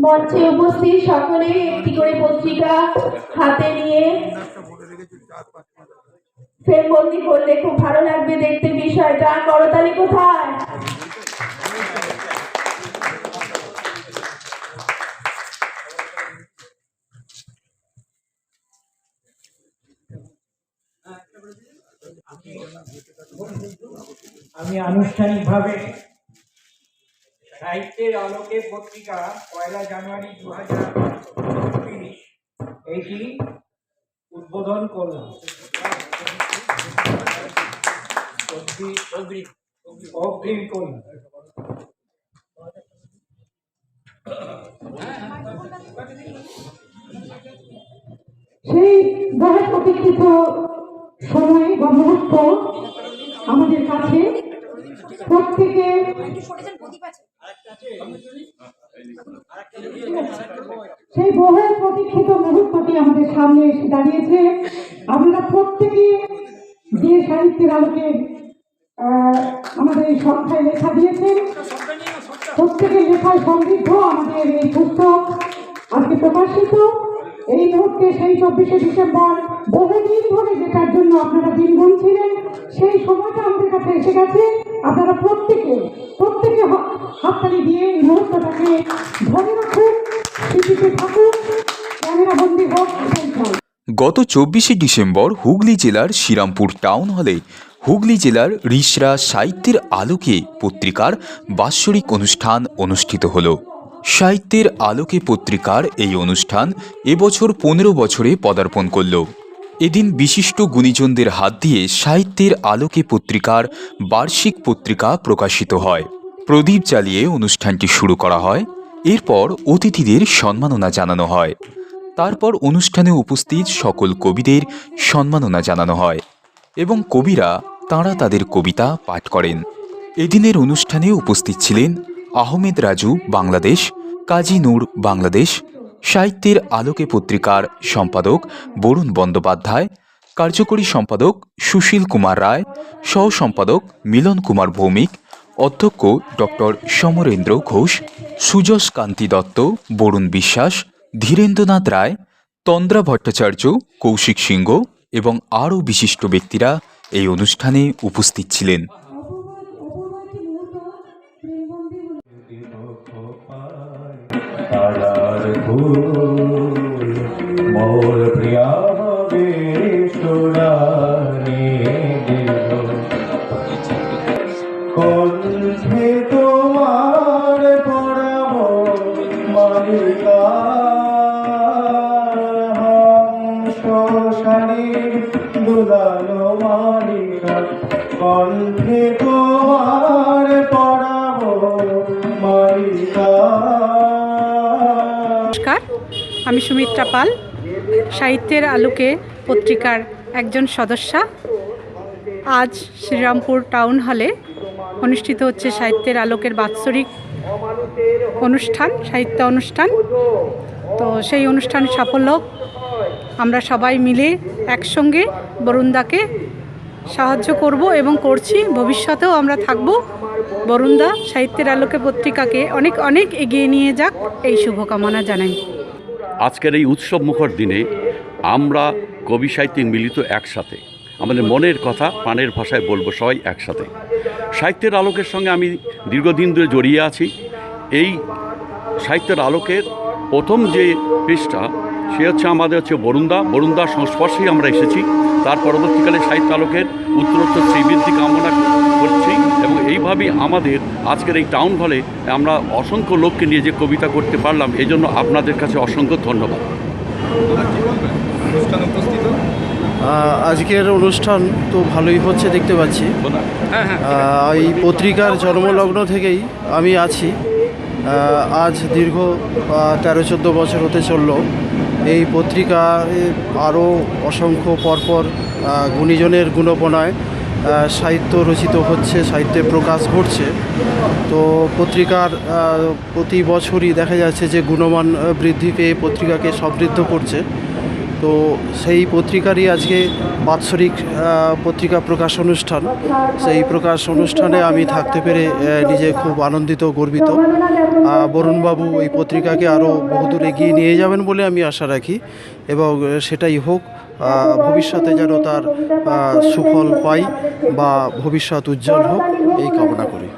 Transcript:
মঞ্চে উপস্থিত সকলে, একটি করে পত্রিকা হাতে নিয়ে ফ্রেমবন্দি করলে খুব ভালো লাগবে দেখতে বিষয়টা। করতালি কোথায়? আমি আনুষ্ঠানিকভাবে সাহিত্যের আলোকে পত্রিকা পয়লা জানুয়ারি দু হাজার তিরিশ এইটি উদ্বোধন অগ্রিম। করলাম। সেই বহু প্রতীক্ষিত সময় বা মুহূর্ত আমাদের কাছে প্রত্যেকে সেই বহু প্রতীক্ষিত মুহূর্তটি আমাদের সামনে এসে দাঁড়িয়েছে। আপনারা প্রত্যেকে যে সাহিত্যের আলোকে আমাদের এই সংখ্যায় লেখা দিয়েছেন প্রত্যেকের লেখায় সমৃদ্ধ আমাদের এই পুস্তক। আজকে প্রকাশিত। এই মুহূর্তে সেই চব্বিশে ডিসেম্বর বহুদিন ধরে যেটার জন্য আপনারা দিন গুনছিলেন সেই সময়টা আমাদের কাছে এসে গেছে। আপনারা প্রত্যেকে প্রত্যেকে গত চব্বিশে ডিসেম্বর হুগলি জেলার শ্রীরামপুর টাউন হলে হুগলি জেলার রিসরা সাহিত্যের আলোকে পত্রিকার বাৎসরিক অনুষ্ঠান অনুষ্ঠিত হল। সাহিত্যের আলোকে পত্রিকার এই অনুষ্ঠান এবছর পনেরো বছরে পদার্পণ করল। এদিন বিশিষ্ট গুণীজনদের হাত দিয়ে সাহিত্যের আলোকে পত্রিকার বার্ষিক পত্রিকা প্রকাশিত হয়। প্রদীপ জ্বালিয়ে অনুষ্ঠানটি শুরু করা হয়। এরপর অতিথিদের সম্মাননা জানানো হয়। তারপর অনুষ্ঠানে উপস্থিত সকল কবিদের সম্মাননা জানানো হয় এবং কবিরা তাঁরা তাদের কবিতা পাঠ করেন। এদিনের অনুষ্ঠানে উপস্থিত ছিলেন আহমেদ রাজু, বাংলাদেশ, কাজী নূর, বাংলাদেশ, সাহিত্যের আলোকে পত্রিকার সম্পাদক বরুণ বন্দ্যোপাধ্যায়, কার্যকরী সম্পাদক সুশীল কুমার রায় সহ সম্পাদক মিলন কুমার ভৌমিক অধ্যক্ষ ডক্টর সমরেন্দ্র ঘোষ সুযশ কান্তি দত্ত, বরুণ বিশ্বাস, ধীরেন্দ্রনাথ রায়, তন্দ্রা ভট্টাচার্য, কৌশিক সিংহ এবং আরও বিশিষ্ট ব্যক্তিরা এই অনুষ্ঠানে উপস্থিত ছিলেন। মোর প্রিয়া তোমার পড়াবো মালিকা তোমার পড়াবো মালিকা নমস্কার আমি সুমিত্রা পাল, সাহিত্যের আলোকে পত্রিকার একজন সদস্যা। আজ শ্রীরামপুর টাউন হলে অনুষ্ঠিত হচ্ছে সাহিত্যের আলোকের বাৎসরিক অনুষ্ঠান, সাহিত্য অনুষ্ঠান। তো সেই অনুষ্ঠান সাফল্য। আমরা সবাই মিলে একসঙ্গে বরুণদাকে সাহায্য করব এবং করছি। ভবিষ্যতেও আমরা থাকব বরুণদা। সাহিত্যের আলোকে পত্রিকাকে অনেক অনেক এগিয়ে নিয়ে যাক। এই শুভকামনা জানাই। আজকের এই উৎসব মুখর দিনে আমরা কবি সাহিত্যিক মিলিত একসাথে, আমাদের মনের কথা প্রাণের ভাষায় বলব সবাই একসাথে। সাহিত্যের আলোকের সঙ্গে আমি দীর্ঘদিন ধরে জড়িয়ে আছি। এই সাহিত্যের আলোকের প্রথম যে পৃষ্ঠা সে হচ্ছে আমাদের হচ্ছে বরুণদা। বরুণদার সংস্পর্শেই আমরা এসেছি। তার পরবর্তীকালে সাহিত্য আলোকের উত্তরোত্তর শ্রীবৃদ্ধি কামনা করছি এবং এইভাবেই আমাদের আজকের এই টাউন হলে আমরা অসংখ্য লোককে নিয়ে যে কবিতা করতে পারলাম এই জন্য আপনাদের কাছে অসংখ্য ধন্যবাদ। আহ, আজকের অনুষ্ঠান তো ভালোই হচ্ছে দেখতে পাচ্ছি। এই পত্রিকার জন্মলগ্ন থেকেই আমি আছি। আজ দীর্ঘ তেরো চোদ্দ বছর হতে চলল। এই পত্রিকা আরও অসংখ্য পরপর গুণীজনের গুণপনায় সাহিত্য রচিত হচ্ছে সাহিত্যে প্রকাশ ঘটছে। তো পত্রিকার প্রতি বছরই দেখা যাচ্ছে যে গুণমান বৃদ্ধি পেয়ে পত্রিকাকে সমৃদ্ধ করছে। তো সেই পত্রিকারই আজকে বাৎসরিক পত্রিকা প্রকাশ অনুষ্ঠান। সেই প্রকাশ অনুষ্ঠানে আমি থাকতে পেরে নিজে খুব আনন্দিত, গর্বিত। বরুণবাবু এই পত্রিকাকে আরও বহুদূর এগিয়ে নিয়ে যাবেন বলে আমি আশা রাখি এবং সেটাই হোক ভবিষ্যতে যেন তার সুফল পাই বা ভবিষ্যৎ উজ্জ্বল হোক, এই কামনা করি।